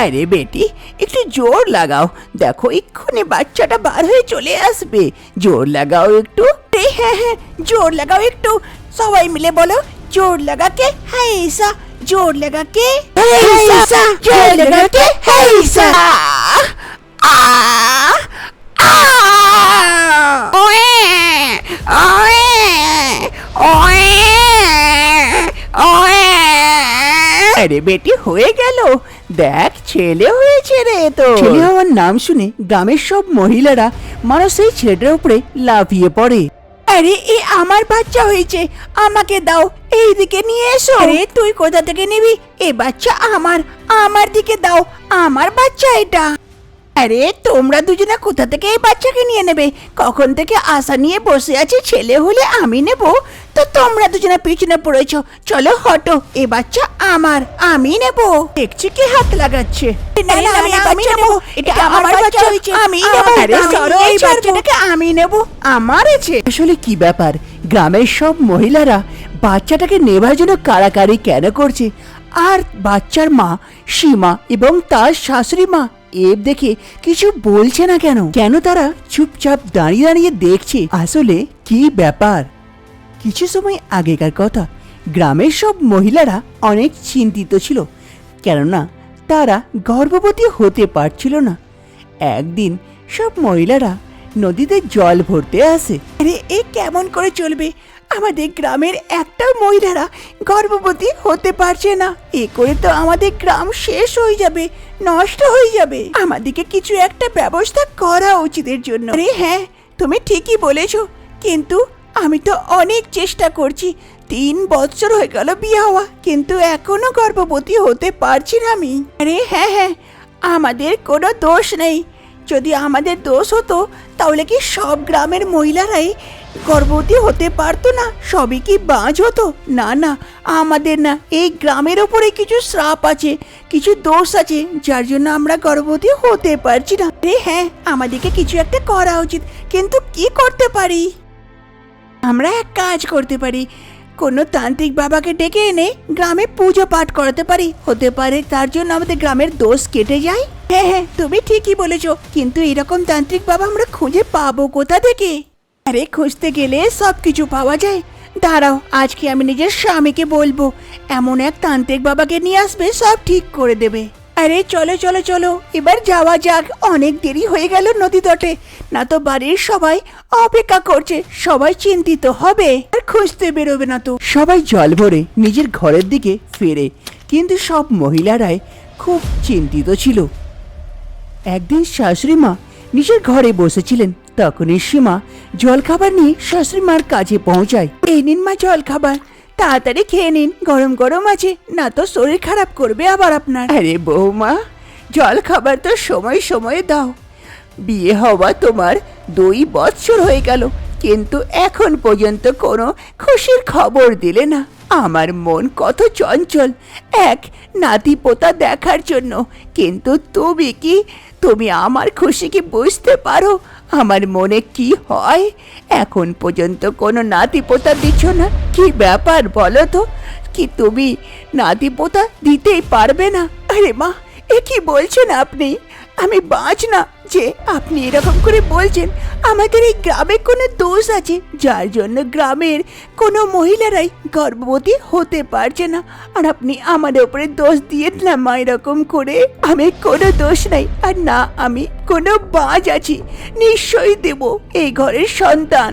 আরে বেটি একটু জোর লাগাও। দেখো এক্ষুনি বাচ্চাটা বার হয়ে চলে আসবে। জোর লাগাও একটু। রে হ্যাঁ হ্যাঁ জোর লাগাও একটু। সবাই মিলে বলো জোর লাগা কে হাইসা জোর লাগা কে হাইসা জোর লাগা কে হাইসা আরে বেটি হয়ে গেল। দেখ ছেলে হয়েছে রে তো। ছেলে হওয়ার নাম শুনে গ্রামের সব মহিলারা মানুষ সেই ছেলেটার উপরে লাফিয়ে পড়ে। আরে এ আমার বাচ্চা হয়েছে। আমাকে দাও এই দিকে নিয়ে এসো। আরে তুই কোথা থেকে নিবি? এ বাচ্চা আমার আমার দিকে দাও। আমার বাচ্চা এটা। আরে তোমরা দুজনে কোথা থেকে এই বাচ্চাকে নিয়ে নেবে? কখন থেকে আশা নিয়ে বসে আছি ছেলে হলে আমি নেব? তো তোমরা দুজনে পিছনে পড়েছো। চলো হটো এ বাচ্চা আমার আমি নেব। দেখছি কি হাত লাগাচ্ছে। না না আমি আমি নেব। এটা আমার বাচ্চা হয়েছে। আমি নেব। আরে সরো এই বাচ্চাটাকে আমি নেব। আমার আছে। আসলে কি ব্যাপার? গ্রামের সব মহিলারা বাচ্চাটাকে নেবার জন্য কারাকারি কেন করছে? আর বাচ্চার মা সীমা এবং তার শাশুড়ি মা এব দেখে কিছু বলছে না কেন? কেন তারা চুপচাপ দাঁড়িয়ে দাঁড়িয়ে দেখছে আসলে কি ব্যাপার? কিছু সময় আগেকার কথা, গ্রামের সব মহিলারা অনেক চিন্তিত ছিল, কেননা তারা গর্ভবতী হতে পারছিল না। একদিন সব মহিলারা নদীতে জল ভরতে আসে। আরে, এ কেমন করে চলবে? আমাদের গ্রামের একটা মহিলারা গর্ভবতী হতে পারছে না। এ করে তো আমাদের গ্রাম শেষ হয়ে যাবে, নষ্ট হয়ে যাবে। আমাদেরকে কিছু একটা ব্যবস্থা করা উচিত এর জন্য। আরে হ্যাঁ তুমি ঠিকই বলেছ। কিন্তু আমি তো অনেক চেষ্টা করছি। তিন বছর হয়ে গেল বিয়ে হওয়া, কিন্তু এখনও গর্ভবতী হতে পারছি না আমি। আরে হ্যাঁ হ্যাঁ আমাদের কোনো দোষ নেই। যদি আমাদের দোষ হতো, তাহলে কি সব গ্রামের মহিলারাই গর্ভবতী হতে পারতো না? সবই কি বাজ হতো? না না, আমাদের না, এই গ্রামের ওপরে কিছু শ্রাপ আছে, কিছু দোষ আছে, যার জন্য আমরা গর্ভবতী হতে পারছি না। রে হ্যাঁ আমাদেরকে কিছু একটা করা উচিত, কিন্তু কি করতে পারি? আমরা এক কাজ করতে পারি, কোনো তান্ত্রিক বাবাকে ডেকে এনে গ্রামে পুজো পাঠ করাতে পারি। হতে পারে তার জন্য আমাদের গ্রামের দোষ কেটে যায়। হ্যাঁ হ্যাঁ তুমি ঠিকই বলেছ। কিন্তু এরকম তান্ত্রিক বাবা আমরা খুঁজে পাবো কোথা থেকে? আরে, খুঁজতে গেলে সব কিছু পাওয়া যায়। দাঁড়াও, আজকে আমি নিজের স্বামীকে বলব। এমন এক তান্ত্রিক বাবাকে নিয়ে আসবে, সব ঠিক করে দেবে। আরে, চলো চলো চলো, এবার যাওয়া যাক। অনেক দেরি হয়ে গেল নদী তটে। না তো বাড়ির সবাই অপেক্ষা করছে, সবাই চিন্তিত হবে। আর খুঁজতে বেরোবে না তো। সবাই জল ভরে নিজের ঘরের দিকে ফেরে। কিন্তু সব মহিলারাই খুব চিন্তিত ছিল। একদিন শাশুড়ি মা নিজের ঘরে বসেছিলেন। তখনই সীমা জলখাবার নিয়ে শাশুড়ি মার কাছে পৌঁছায়। এই নিন মা জলখাবার, তাড়াতাড়ি খেয়ে নিন, গরম গরম আছে, না তো শরীর খারাপ করবে আবার আপনার। আরে বৌমা জল খাবার তো সময় সময়ে দাও। বিয়ে হওয়া তোমার দুই বছর হয়ে গেল, কিন্তু এখন পর্যন্ত কোনো খুশির খবর দিলে না। আমার মন কত চঞ্চল। এক নাতি পোতা দেখার জন্য। কিন্তু তুমি কি? তুমি আমার খুশি কি বুঝতে পারো? আমার মনে কি হয়? এখন পর্যন্ত কোনো নাতি পোতা দিচ্ছ না? কি ব্যাপার বলো তো? কি তুমি নাতি পোতা দিতেই পারবে না? আরে মা, এ কি বলছেন আপনি? আমি বাঁচ না। যে আপনি এরকম করে বলছেন, আমাদের এই গ্রামে কোনো দোষ আছে, যার জন্য গ্রামের কোনো মহিলারাই গর্ভবতী হতে পারছে না। আর আপনি আমাদের ওপরে দোষ দিয়ে মা এরকম করে। আমি কোনো দোষ নাই, আর না আমি কোনো বাজ আছি। নিশ্চয়ই দেব এই ঘরের সন্তান।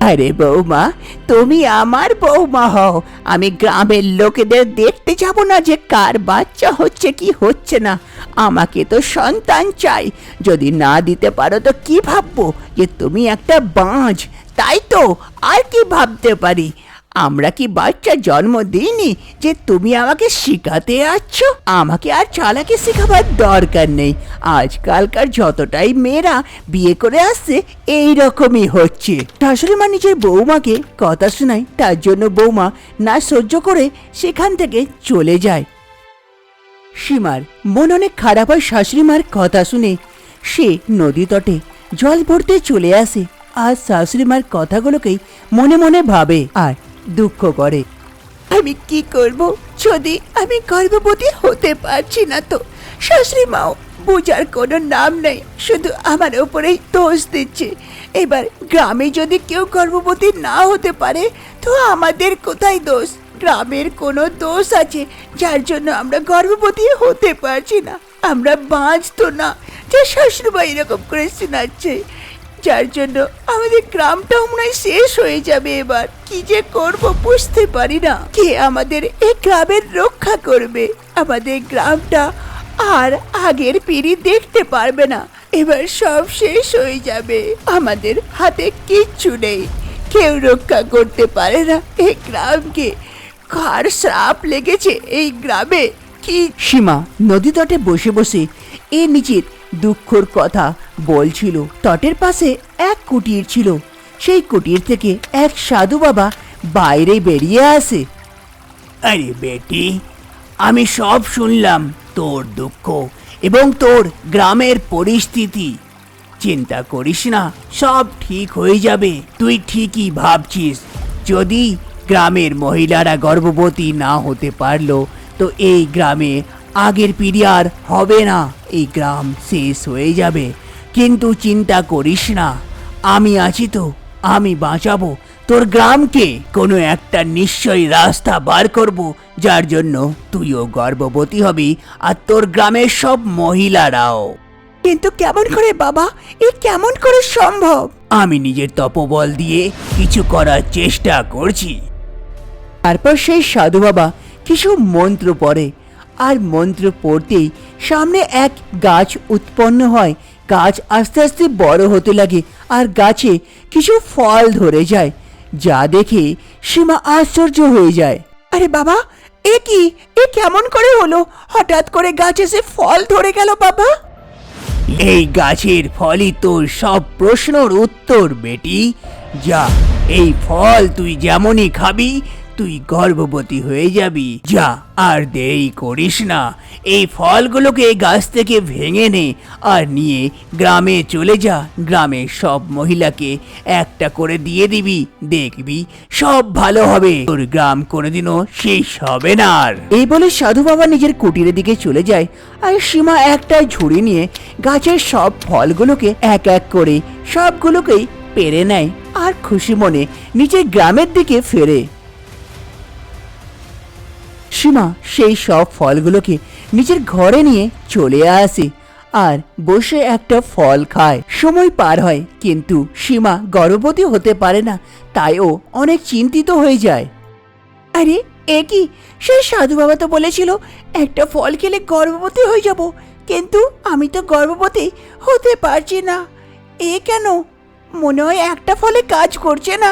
আরে বৌমা, তুমি আমার বৌমা হও। আমি গ্রামের লোকেদের দেখতে যাব না যে কার বাচ্চা হচ্ছে কি হচ্ছে না। আমাকে তো সন্তান চাই। যদি না দিতে পারো তো কি ভাববো যে তুমি একটা বাঁজ। তাই তো, আর কি ভাবতে পারি? আমরা কি বাচ্চা জন্ম দিইনি যে তুমি আমাকে শিখাতে আসছো? আমাকে আর চালাকে শেখাবার দরকার নেই। আজকালকার যতটাই মেয়েরা বিয়ে করে আসছে এই রকমই হচ্ছে। শাশুড়ি মা নিজের বৌমাকে কথা শোনায়, তার জন্য বৌমা না সহ্য করে সেখান থেকে চলে যায়। সীমার মন অনেক খারাপ হয় শাশুড়ি মার কথা শুনে। সে নদী তটে জল ভরতে চলে আসে, আর শাশুড়ি মার কথাগুলোকেই মনে মনে ভাবে। আর দুঃখ করে। আমি কি করব? যদি আমি গর্ভবতী হতে পারছি না তো? শাশুড়ি মাও, বোঝার কোনো নাম নেই, শুধু আমার ওপরেই দোষ দিচ্ছে। এবার গ্রামে যদি কেউ গর্ভবতী না হতে পারে, তো আমাদের কোথায় দোষ? গ্রামের কোনো দোষ আছে, যার জন্য আমরা গর্ভবতী হতে পারছি না। আমরা বাঁচতো না। যে শ্বশুরবা এরকম করে শোনাচ্ছে। যার জন্য আমাদের গ্রামটাও মনে হয় শেষ হয়ে যাবে এবার। কি যে করব বুঝতে পারি না। কে আমাদের এই গ্রামের রক্ষা করবে? আমাদের গ্রামটা আর আগের পিড়ি দেখতে পারবে না। এবার সব শেষ হয়ে যাবে। আমাদের হাতে কিচ্ছু নেই। কেউ রক্ষা করতে পারে না এই গ্রামকে। কার শ্রাপ লেগেছে এই গ্রামে। কি সীমা, নদী তটে বসে বসে এ নিজের দুঃখর কথা বলছিল। তটের পাশে এক কুটির ছিল। সেই কুটির থেকে এক সাধু বাবা বাইরে বেরিয়ে আসে। আরে বেটি, আমি সব শুনলাম তোর দুঃখ এবং তোর গ্রামের পরিস্থিতি। চিন্তা করিস না, সব ঠিক হয়ে যাবে। তুই ঠিকই ভাবছিস। যদি গ্রামের মহিলারা গর্ভবতী না হতে পারল, তো এই গ্রামে আগের পিড়ি আর হবে না। এই গ্রাম শেষ হয়ে যাবে। কিন্তু চিন্তা করিস না। আমি আছি তো আমি বাঁচাবো। তোর গ্রামকে কোনো একটা নিশ্চয়ই রাস্তা বার করব যার জন্য তুইও গর্ভবতী হবি আর তোর গ্রামের সব মহিলারাও। কিন্তু কেমন করে বাবা? এ কেমন করে সম্ভব? আমি নিজের তপবল দিয়ে কিছু করার চেষ্টা করছি। তারপর সেই সাধু বাবা কিছু মন্ত্র পড়ে। আর মন্ত্র পড়তেই সামনে এক গাছ উৎপন্ন হয়। গাছ আস্তে আস্তে বড় হতে লাগে আর গাছে কিছু ফল ধরে যায় যা দেখে সীমা আশ্চর্য হয়ে যায়। আরে বাবা এ কি? এ কেমন করে হলো? হঠাৎ করে গাছে সে ফল ধরে গেল বাবা। এই গাছের ফলই তোর সব প্রশ্নর উত্তর বেটি। যা এই ফল তুই যেমনই খাবি তুই গর্ভবতী হয়ে যাবি। যা, আর দেরি করিস না। এই ফলগুলোকে গাছ থেকে ভেঙে নে আর নিয়ে গ্রামে চলে যা। গ্রামের সব মহিলাকে একটা করে দিয়ে দিবি। দেখবি সব ভালো হবে। তোর গ্রাম কোনোদিনও শেষ হবে না আর। এই বলে সাধু বাবা নিজের কুটিরের দিকে চলে যায় আর সীমা একটা ঝুড়ি নিয়ে গাছের সব ফলগুলোকে এক এক করে সবগুলোকেই পেরে নেয়। আর খুশি মনে নিজের গ্রামের দিকে ফেরে। সীমা সেই সব ফলগুলোকে নিজের ঘরে নিয়ে চলে আসে আর বসে একটা ফল খায়। সময় পার হয়, কিন্তু সীমা গর্ভবতী হতে পারে না, তাই ও অনেক চিন্তিত হয়ে যায়। আরে, এ কি? সেই সাধু বাবা তো বলেছিল, একটা ফল খেলে গর্ভবতী হয়ে যাব, কিন্তু আমি তো গর্ভবতী হতে পারছি না। এ কেন? মনে হয় একটা ফলে কাজ করছে না,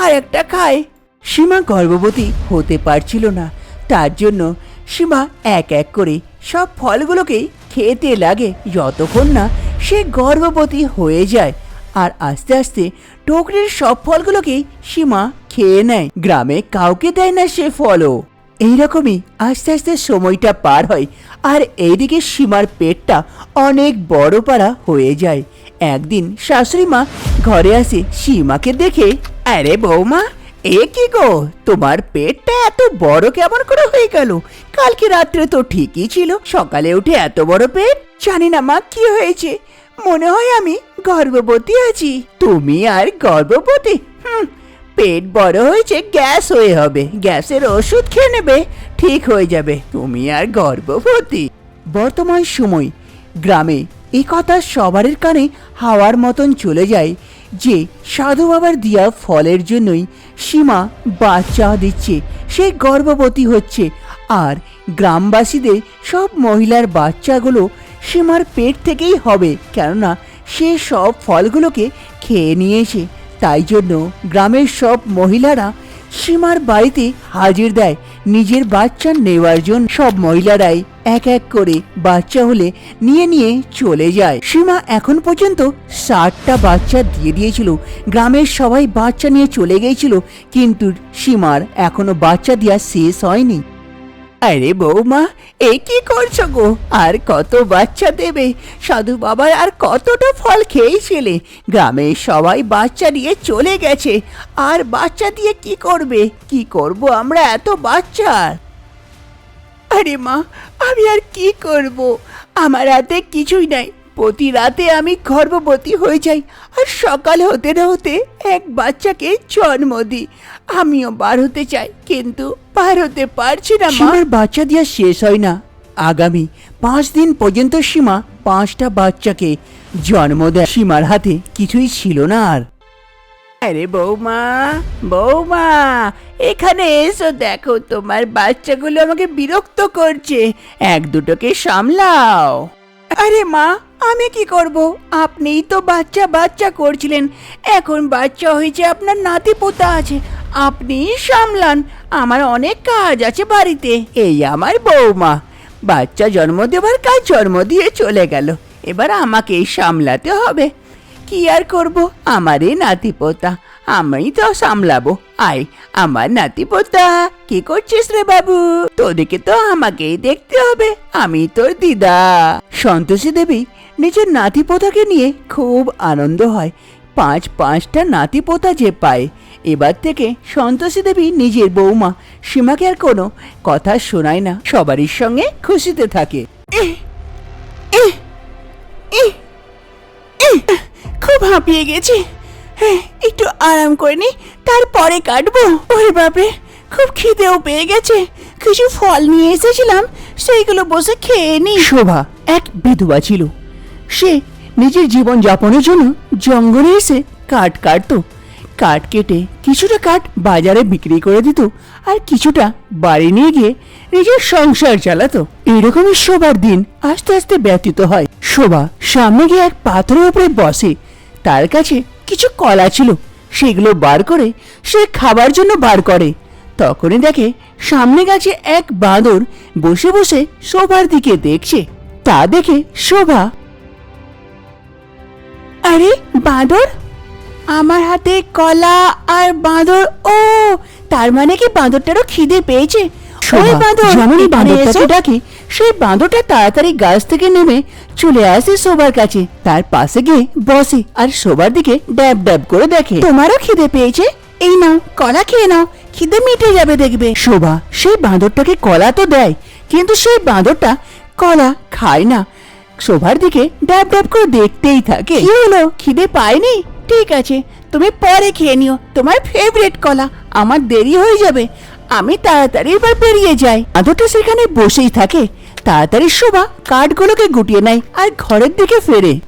আর একটা খায়। সীমা গর্ভবতী হতে পারছিল না তার জন্য সীমা এক এক করে সব ফলগুলোকেই খেতে লাগে। যতক্ষণ না সে গর্ভবতী হয়ে যায় আর আস্তে আস্তে টোকরির সব ফলগুলোকেই সীমা খেয়ে নেয়। গ্রামে কাউকে দেয় না সে ফলও। এইরকমই আস্তে আস্তে সময়টা পার হয় আর এইদিকে সীমার পেটটা অনেক বড় পাড়া হয়ে যায়। একদিন শাশুড়ি মা ঘরে আসে সীমাকে দেখে, আরে বৌমা এ কি গো? তোমার পেটটা এত বড় কেমন করে হয়ে গেল? কালকে রাত্রে তো ঠিকই ছিল, সকালে উঠে এত বড় পেট? জানি না মা, কি হয়েছে? মনে হয় আমি গর্ভবতী আছি। তুমি আর গর্ভবতী? হুম, পেট বড় হয়েছে, গ্যাস হয়ে হবে। গ্যাসের ওষুধ খেয়ে নেবে, ঠিক হয়ে যাবে। তুমি আর গর্ভবতী। বর্তমান সময়, গ্রামে এই কথা সবারের কানে হাওয়ার মতন চলে যায়। যে সাধু বাবার দিয়া ফলের জন্যই সীমা বাচ্চা দিচ্ছে, সে গর্ভবতী হচ্ছে। আর গ্রামবাসীদের সব মহিলার বাচ্চাগুলো সীমার পেট থেকেই হবে, কেননা সে সব ফলগুলোকে খেয়ে নিয়েছে। তাই জন্য গ্রামের সব মহিলারা সীমার বাড়িতে হাজির দেয়। নিজের বাচ্চা নেওয়ার জন্য সব মহিলারাই এক এক করে বাচ্চা হলে নিয়ে নিয়ে চলে যায়। সীমা এখন পর্যন্ত ষাটটা বাচ্চা দিয়ে দিয়েছিল। গ্রামের সবাই বাচ্চা নিয়ে চলে গিয়েছিল, কিন্তু সীমার এখনও বাচ্চা দেওয়া শেষ হয়নি। আরে বৌমা, এ কি করছ গো? আর কত বাচ্চা দেবে? সাধু বাবার আর কতটা ফল খেয়েছিলে? গ্রামে সবাই বাচ্চা নিয়ে চলে গেছে। আর বাচ্চা দিয়ে কি করবে? কি করব আমরা এত বাচ্চা? আরে মা, আমি আর কি করব? আমার হাতে কিছুই নাই। প্রতি রাতে আমি গর্ভবতী হয়ে যাই আর সকাল হতে না হতে এক বাচ্চাকে জন্ম দিই। আমিও বার হতে চাই কিন্তু বার হতে পারছি না আমার বাচ্চা দেওয়া শেষ হয় না। আগামী পাঁচ দিন পর্যন্ত সীমা পাঁচটা বাচ্চাকে জন্ম দেয়। সীমার হাতে কিছুই ছিল না আর। আরে বৌমা বৌমা এখানে এসো দেখো তোমার বাচ্চাগুলো আমাকে বিরক্ত করছে। এক দুটোকে সামলাও। আরে মা আমি কি করব? আপনিই তো বাচ্চা বাচ্চা করছিলেন। এখন বাচ্চা হয়েছে আপনার নাতি পোতা আছে। আপনি সামলান। আমার অনেক কাজ আছে বাড়িতে। এই আমার বৌমা। বাচ্চা জন্ম দেবার কাজ জন্ম দিয়ে চলে গেল। এবার আমাকেই সামলাতে হবে। কি আর করব? আমারই নাতি পোতা। আমি তো সামলাবো। আয় আমার নাতি পোতা। কি করছিস রে বাবু? তোদেরকে তো আমাকেই দেখতে হবে। আমি তোর দিদা। সন্তোষী দেবী নিজের নাতি পোতাকে নিয়ে খুব আনন্দ হয়। পাঁচ পাঁচটা নাতি পোতা যে পায়। এবার থেকে সন্তোষী দেবী নিজের বৌমা। সীমাকে আর কোনো কথা শোনায় না। সবারই সঙ্গে খুশিতে থাকে। খুব হাঁপিয়ে গেছি। হ্যাঁ একটু আরাম করে নি তারপরে কাটবো। ওরে বাপরে খুব খিদেও পেয়ে গেছে। কিছু ফল নিয়ে এসেছিলাম সেইগুলো বসে খেয়ে নি। শোভা এক বিধবা ছিল। সে নিজের জীবন যাপনের জন্য জঙ্গলে এসে কাঠ কাটতো। কাঠ কেটে কিছুটা কাঠ বাজারে বিক্রি করে দিত আর কিছুটা বাড়ি নিয়ে গিয়ে নিজের সংসার চালাতো। এরকমই শোবার দিন আস্তে আস্তে ব্যতীত হয়। শোভা সামনে গিয়ে এক পাথরের উপরে বসে। তার কাছে কিছু কলা ছিল। সেগুলো বার করে সে খাবার জন্য বার করে। তখনই দেখে সামনে গাছে এক বাঁদর বসে বসে শোভার দিকে দেখছে। তা দেখে শোভা আরে বাঁদর? আমার হাতে কলা আর বাঁদর ও! তার মানে কি বাঁদরটারও খিদে পেয়েছে? ওই বাঁদর যেমনই বাঁদরটাকে ডাকে সেই বাঁদরটা তাড়াতাড়ি গাছ থেকে নেমে চলে আসে শোবার কাছে। তার পাশে গিয়ে বসে আর শোবার দিকে ড্যাব ড্যাব করে দেখে। তোমারও খিদে পেয়েছে? এই নাও কলা খেয়ে নাও খিদে মিটে যাবে দেখবে। শোভা সেই বাঁদরটাকে কলা তো দেয় কিন্তু সেই বাঁদরটা কলা খায় না। শোভার দিকে ড্যাব ড্যাব করে দেখতেই থাকে। কি হলো? খিদে পায়নি? ঠিক আছে, তুমি পরে খেয়ে নিও। তোমার ফেভারিট কলা। আমার দেরি হয়ে যাবে। আমি তাড়াতাড়ি এবার বেরিয়ে যাই। আদরটা সেখানে বসেই থাকে। তাড়াতাড়ি শোভা কাঠগুলোকে গুটিয়ে নেয় আর ঘরের দিকে ফেরে।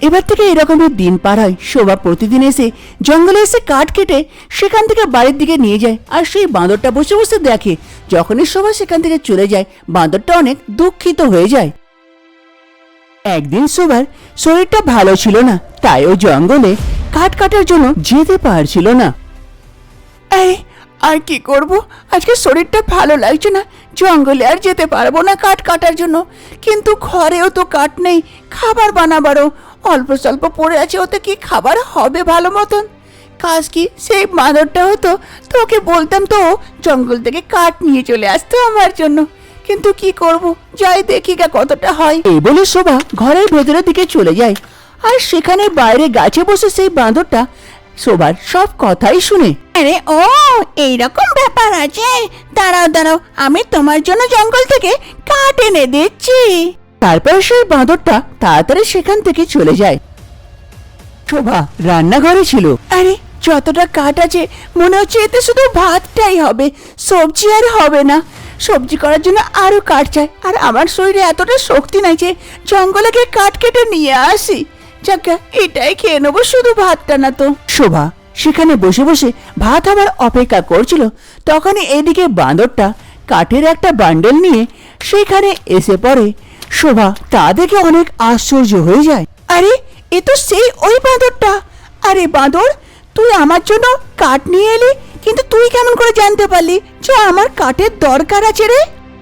এবার থেকে এরকমের দিন পার হয়। শোভা প্রতিদিন এসে জঙ্গলে এসে কাঠ কেটে সেখান থেকে বাড়ির দিকে নিয়ে যায় আর সেই বাঁদরটা বসে বসে দেখে। যখনই শোভা সেখান থেকে চলে যায়, বাঁদরটা অনেক দুঃখিত হয়ে যায়। একদিন শোভার শরীরটা ভালো ছিল না, তাই ও জঙ্গলে কাঠ কাটার জন্য যেতে পারছিল না। এই, আর কি করব? আজকে শরীরটা ভালো লাগছে না, জঙ্গলে আর যেতে পারব না কাঠ কাটার জন্য। কিন্তু ঘরেও তো কাঠ নেই, খাবার বানাবারও। অল্প স্বল্প পড়ে আছে, ওতে কি খাবার হবে ভালো মতন? কাজ কি সেই মাদরটা হতো? তোকে বলতাম তো, জঙ্গল থেকে কাঠ নিয়ে চলে আসতো আমার জন্য। কিন্তু কি করব? যাই দেখি গা কতটা হয়। এই বলে শোভা ঘরের ভেতরের দিকে চলে যায়। আর সেখানে বাইরে গাছে বসে সেই বাঁদরটা শোভার সব কথাই শুনে। আরে ও এইরকম ব্যাপার আছে। দাঁড়াও দাঁড়াও আমি তোমার জন্য জঙ্গল থেকে কাঠ এনে দিচ্ছি। তারপর সেই বাঁদরটা তাড়াতাড়ি সেখান থেকে চলে যায়। শোভা রান্নাঘরে ছিল। আরে যতটা কাঠ আছে মনে হচ্ছে এতে শুধু ভাতটাই হবে সবজি আর হবে না। সবজি করার জন্য আরও কাঠ চাই। আর আমার শরীরে এতটা শক্তি নাই যে জঙ্গলে গিয়ে কাঠ কেটে নিয়ে আসি। যাকা, এটাই খেয়ে নেব শুধু ভাতটা না তো। শোভা, সেখানে বসে বসে ভাত আবার অপেক্ষা করছিল। তখনই এদিকে বাঁদরটা কাঠের একটা বান্ডেল নিয়ে সেখানে এসে পড়ে। শোভা, তা দেখে অনেক আশ্চর্য হয়ে যায়। আরে, এ তো সেই ওই বাঁদরটা আরে বাঁদর তুই আমার জন্য কাঠ নিয়ে এলি? কিন্তু তুই কেমন করে জানতে পারলি যে আমার কাঠের দরকার আছে রে?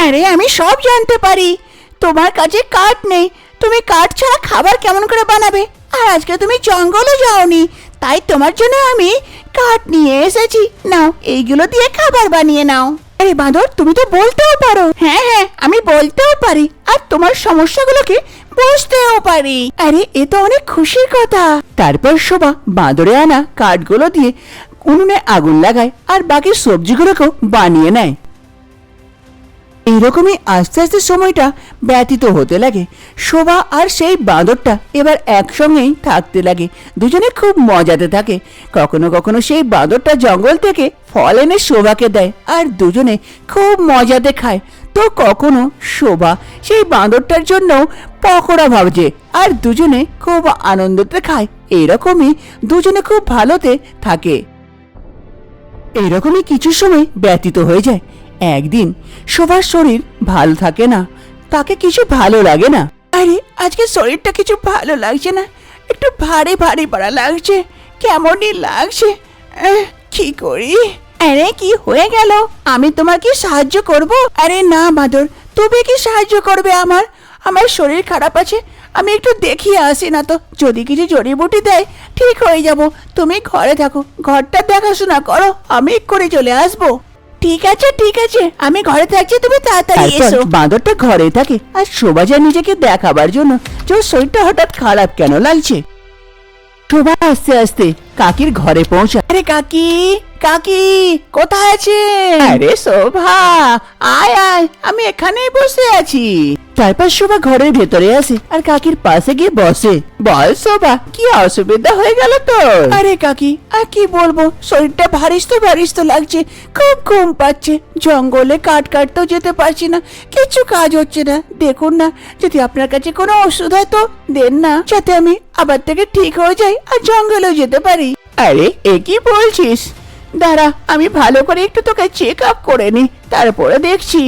আরে, আমি সব জানতে পারি। তোমার কাছে কাঠ নেই। তুমি কাঠ ছাড়া খাবার কেমন করে বানাবে? আর আজকে তুমি জঙ্গলে যাওনি। তাই তোমার জন্য আমি কাঠ নিয়ে এসেছি। নাও, এইগুলো দিয়ে খাবার বানিয়ে নাও। আরে বাঁদর, তুমি তো বলতেও পারো। হ্যাঁ হ্যাঁ আমি বলতেও পারি। আর তোমার সমস্যাগুলোকে বুঝতেও পারি। আরে, এ তো অনেক খুশির কথা। তারপর শোভা, বাঁদরে আনা কাঠগুলো দিয়ে উনুনে আগুন লাগায় আর বাকি সবজিগুলোকেও বানিয়ে নেয়। এইরকমই আস্তে আস্তে সময়টা ব্যতীত হতে লাগে। শোভা আর সেই বাঁদরটা এবার একসঙ্গেই থাকতে লাগে। দুজনে খুব মজাতে থাকে। কখনো কখনো সেই বাঁদরটা জঙ্গল থেকে ফল এনে শোভাকে দেয় আর দুজনে খুব মজাতে খায়। তো কখনো শোভা সেই বাঁদরটার জন্য পকোড়া ভাবছে আর দুজনে খুব আনন্দতে খায়। এরকমই দুজনে খুব ভালোতে থাকে। এরকমই কিছু সময় ব্যতীত হয়ে যায়। একদিন সবার শরীর ভালো থাকে না তাকে কিছু ভালো লাগে না। আরে আজকে শরীরটা কিছু ভালো লাগছে না একটু ভারী ভারী পাড়া লাগছে কেমনই লাগছে কি করি? আরে কি হয়ে গেল? আমি তোমার কি সাহায্য করব? আরে না মাদর তুমি কি সাহায্য করবে আমার? আমার শরীর খারাপ আছে আমি একটু দেখিয়ে আসি না তো। যদি কিছু জড়িবুটি দেয় ঠিক হয়ে যাব। তুমি ঘরে থাকো ঘরটা দেখাশোনা করো আমি করে চলে আসব। ঠিক আছে ঠিক আছে আমি ঘরে থাকছি তুমি তাড়াতাড়ি এসো। বাঁদরটা ঘরে থাকে আর শোভা যায় নিজেকে দেখাবার জন্য যে শরীরটা হঠাৎ খারাপ কেন লাগছে? শোভা আস্তে আস্তে কাকির ঘরে পৌঁছা আরে কাকি কাকি কোথায় আছে আরে শোভা আয় আয় আমি এখানেই বসে আছি। তারপর শোভা ঘরের ভেতরে আসে আর কাকির পাশে গিয়ে বসে। বল শোভা কি অসুবিধা হয়ে গেল তো আরে কাকি আর কি বলব? শরীরটা ভারিস্ত ভারিস্ত লাগছে খুব ঘুম পাচ্ছে। জঙ্গলে কাট কাটতেও যেতে পারছি না কিছু কাজ হচ্ছে না। দেখুন না যদি আপনার কাছে কোনো ওষুধ হয় তো দেন না যাতে আমি আবার থেকে ঠিক হয়ে যাই আর জঙ্গলেও যেতে পারি। আরে এ কি বলছিস? দাঁড়া আমি ভালো করে একটু তোকে চেক আপ করে নি তারপরে দেখছি।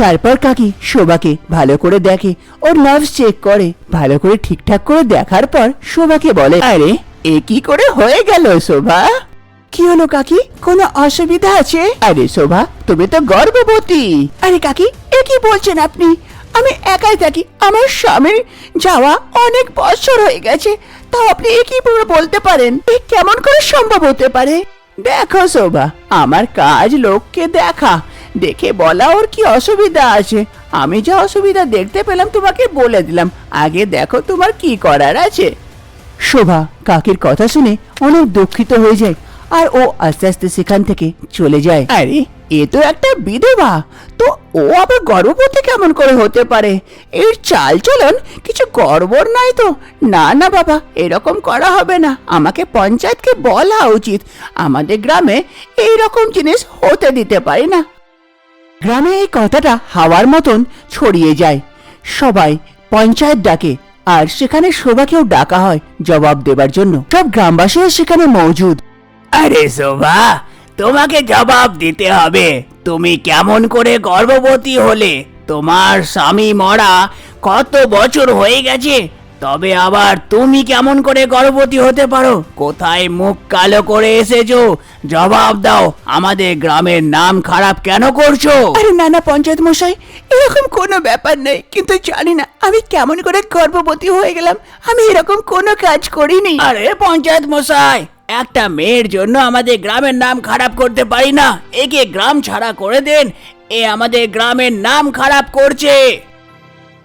তারপর কাকি শোভাকে ভালো করে দেখে, ওর নার্ভস চেক করে, ভালো করে ঠিকঠাক করে দেখার পর শোভাকে বলে, আরে, এ কি করে হয়ে গেল শোভা? কি হলো কাকি? কোনো অসুবিধা আছে? আরে শোভা, তুমি তো গর্ভবতী। আরে কাকি, এ কি বলছেন আপনি? আমি একাই থাকি, আমার স্বামীর যাওয়া অনেক বছর হয়ে গেছে, তাও আপনি এ কি বলতে পারেন? এ কেমন করে সম্ভব হতে পারে? দেখো শোভা, আমার কাজ লোককে দেখা দেখে বলা ওর কি অসুবিধা আছে? আমি যা অসুবিধা দেখতে পেলাম তোমাকে বলে দিলাম। আগে দেখো তোমার কি করার আছে। শোভা, কাকির কথা শুনে অনেক দুঃখিত হয়ে যায় আর ও আস্তে আস্তে সেখান থেকে চলে যায়। আরে, এ তো একটা বিধবা। তো ও আবার গর্ভবতী কেমন করে হতে পারে? এর চাল চলন কিছু গর্বর নাই তো? না না বাবা, এরকম করা হবে না। আমাকে পঞ্চায়েতকে বলা উচিত। আমাদের গ্রামে এই রকম জিনিস হতে দিতে পারি না। গ্রামে এই কথাটা হাওয়ার মতন ছড়িয়ে যায়। সবাই পঞ্চায়েত ডাকে, আর সেখানে শোভাকেও ডাকা হয় জবাব দেবার জন্য। সব গ্রামবাসীও সেখানে মজুদ। আরে শোভা, তোমাকে জবাব দিতে হবে। তুমি কেমন করে গর্ভবতী হলে? তোমার স্বামী মরা কত বছর হয়ে গেছে? তবে আবার তুমি কেমন করে গর্ভবতী হতে পারো? কোথায় মুখ কালো করে এসেছ? জবাব দাও আমাদের গ্রামের নাম খারাপ কেন করছ? আরে না না পঞ্চায়েত মশাই এরকম কোনো ব্যাপার নেই কিন্তু জানি না আমি কেমন করে গর্ভবতী হয়ে গেলাম আমি এরকম কোনো কাজ করিনি। আরে পঞ্চায়েত মশাই একটা মেয়ের জন্য আমাদের গ্রামের নাম খারাপ করতে পারি না। একে গ্রাম ছাড়া করে দেন এ আমাদের গ্রামের নাম খারাপ করছে।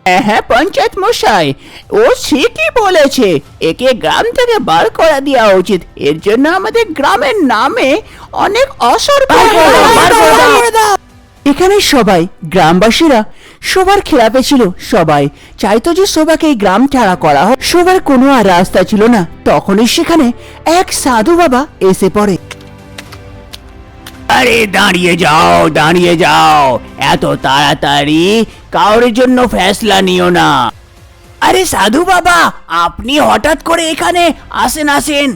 হ্যাঁ হ্যাঁ পঞ্চায়েত মশাই। ও ঠিকই বলেছে। একে গ্রাম থেকে বার করা দেওয়া উচিত। এর জন্য আমাদের গ্রামের নামে অনেক অসর। এখানে সবাই গ্রামবাসীরা শোভার খেলাপে ছিল সবাই। চাইতো যে শোভাকে এই গ্রাম ছাড়া করা হয় শোভার কোনো আর রাস্তা ছিল না। তখনই সেখানে এক সাধু বাবা এসে পড়ে। আরে দাঁড়িয়ে যাও দাঁড়িয়ে যাও। এত তাড়াতাড়ি কারোর জন্য ফ্যাসলা নিও না। আরে সাধু বাবা, আপনি হঠাৎ করে এখানে আসেন আসেন।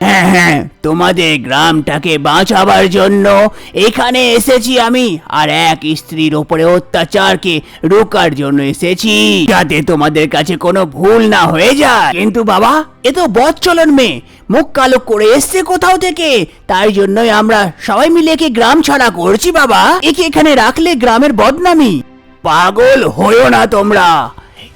হ্যাঁ হ্যাঁ তোমাদের গ্রামটাকে বাঁচাবার জন্য এখানে এসেছি আমি। আর এক স্ত্রীর ওপরে অত্যাচারকে রোকার জন্য এসেছি, যাতে তোমাদের কাছে কোনো ভুল না হয়ে যায়। কিন্তু বাবা, এ তো বচ্চলন মেয়ে। মুখ কালো করে এসছে কোথাও থেকে? তাই জন্যই আমরা সবাই মিলে একে গ্রাম ছাড়া করছি বাবা। একে এখানে রাখলে গ্রামের বদনামি। পাগল হইও না তোমরা।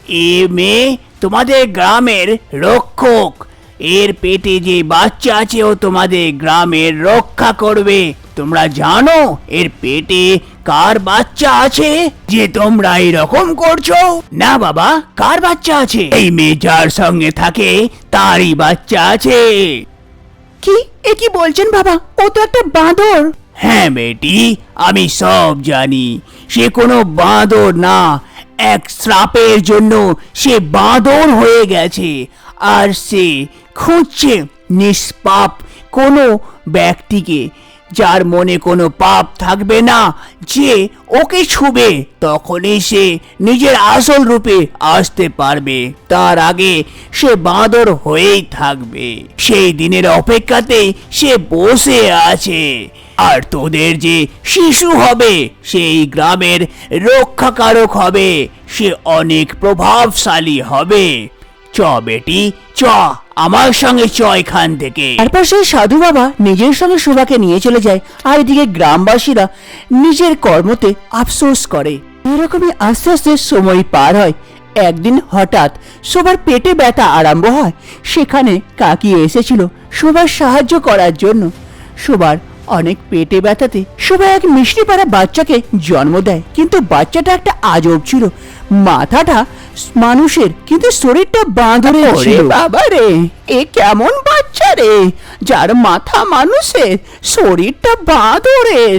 এ মেয়ে তোমাদের গ্রামের রক্ষক। এর পেটে যে বাচ্চা আছে ও তোমাদের গ্রামের রক্ষা করবে। তোমরা জানো এর পেটে কার বাচ্চা আছে যে তোমরা এরকম করছ? না বাবা কার বাচ্চা আছে? এই মেয়ে যার সঙ্গে থাকে তারই বাচ্চা আছে। কি? এ কি বলছেন বাবা? ও তো একটা বাঁদর। হ্যাঁ বেটি আমি সব জানি। সে কোনো বাঁদর না এক শ্রাপের জন্য সে বাঁদর হয়ে গেছে। আর সে খুঁজছে নিষ্পাপ কোনো ব্যক্তিকে, যার মনে কোনো পাপ থাকবে না। যে ওকে ছুবে, তখনই সে নিজের আসল রূপে আসতে পারবে। তার আগে সে বাঁদর হয়েই থাকবে। সেই দিনের অপেক্ষাতেই সে বসে আছে। আর তোদের যে শিশু হবে, সেই গ্রামের রক্ষাকারক হবে। সে অনেক প্রভাবশালী হবে। চ বেটি, চ, আমার সঙ্গে চ এখান থেকে। তারপর সেই সাধু বাবা নিজের সঙ্গে নিয়ে চলে যায় আর এদিকে গ্রামবাসীরা নিজের কর্মতে আফসোস করে। এরকমই আস্তে আস্তে সময় পার হয়। একদিন হঠাৎ শোভার পেটে ব্যথা আরম্ভ হয়। সেখানে কাকি এসেছিল শোভার সাহায্য করার জন্য। শোভার অনেক পেটে ব্যথাতে শোভা এক মিষ্টি পাড়া বাচ্চাকে জন্ম দেয়। কিন্তু বাচ্চাটা একটা আজব ছিল। মাথাটা মানুষের কিন্তু শরীরটা ছিল। বাবা রে এ কেমন বাচ্চা রে? যার মাথা মানুষের শরীরটা বাঁদরের।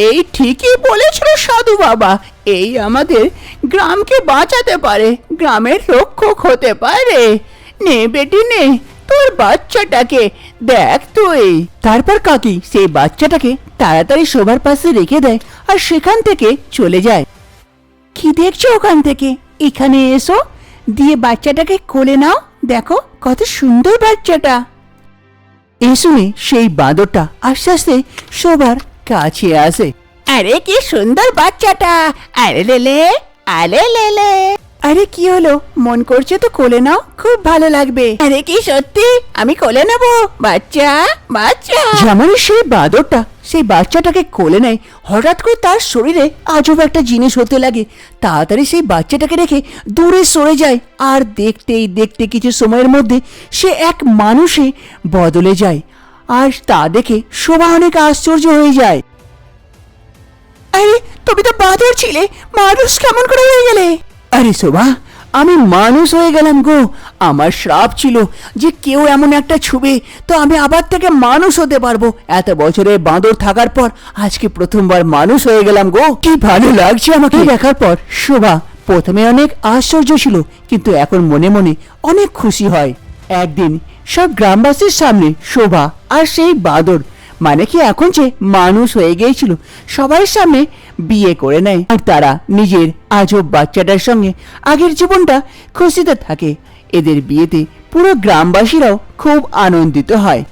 এই ঠিকই বলেছিল সাধু বাবা এই আমাদের গ্রামকে বাঁচাতে পারে গ্রামের রক্ষক হতে পারে। নে বেটি নে। তোর বাচ্চাটাকে, দেখ তুই। তারপর কাকি সেই বাচ্চাটাকে তাড়াতাড়ি শোভার পাশে রেখে দেয় আর সেখান থেকে চলে যায়। কি দেখছ ওখান থেকে? এখানে এসো। দিয়ে বাচ্চাটাকে কোলে নাও। দেখো কত সুন্দর বাচ্চাটা। এই শুনে সেই বাঁদরটা আস্তে আস্তে শোভার কাছে আসে। আরে কি সুন্দর বাচ্চাটা। আরে লেলে আরে লেলে আরে কি হলো? মন করছে তো কোলে নাও খুব ভালো লাগবে। আরে কি সত্যি? আমি কোলে নেব? বাচ্চা বাচ্চা। যেমন সেই বাদরটা সেই বাচ্চাটাকে কোলে নেয় হঠাৎ করে তার শরীরে আজব একটা জিনিস হতে লাগে। তাড়াতাড়ি সেই বাচ্চাটাকে রেখে দূরে সরে যায় আর দেখতেই দেখতে কিছু সময়ের মধ্যে সে এক মানুষে বদলে যায় আর তা দেখে শোভা অনেক আশ্চর্য হয়ে যায়। আরে তুমি তো বাদর ছিলে মানুষ কেমন করে হয়ে গেলে? আরে শোভা, আমি মানুষ হয়ে গেলাম গো। আমার শ্রাপ ছিল যে কেউ এমন একটা ছুবে, তো আমি আবার থেকে মানুষ হতে পারব। এত বছরে বাঁদর থাকার পর আজকে প্রথমবার মানুষ হয়ে গেলাম গো। কি ভালো লাগছে আমাকে। দেখার পর শোভা, প্রথমে অনেক আশ্চর্য ছিল, কিন্তু এখন মনে মনে অনেক খুশি হয়। একদিন সব গ্রামবাসীর সামনে শোভা আর সেই বাদর মানে কি এখন যে মানুষ হয়ে গিয়েছিল, সবার সামনে বিয়ে করে নেয়। আর তারা নিজের আজব বাচ্চাটার সঙ্গে আগের জীবনটা খুশিতে থাকে। এদের বিয়েতে পুরো গ্রামবাসীরাও খুব আনন্দিত হয়।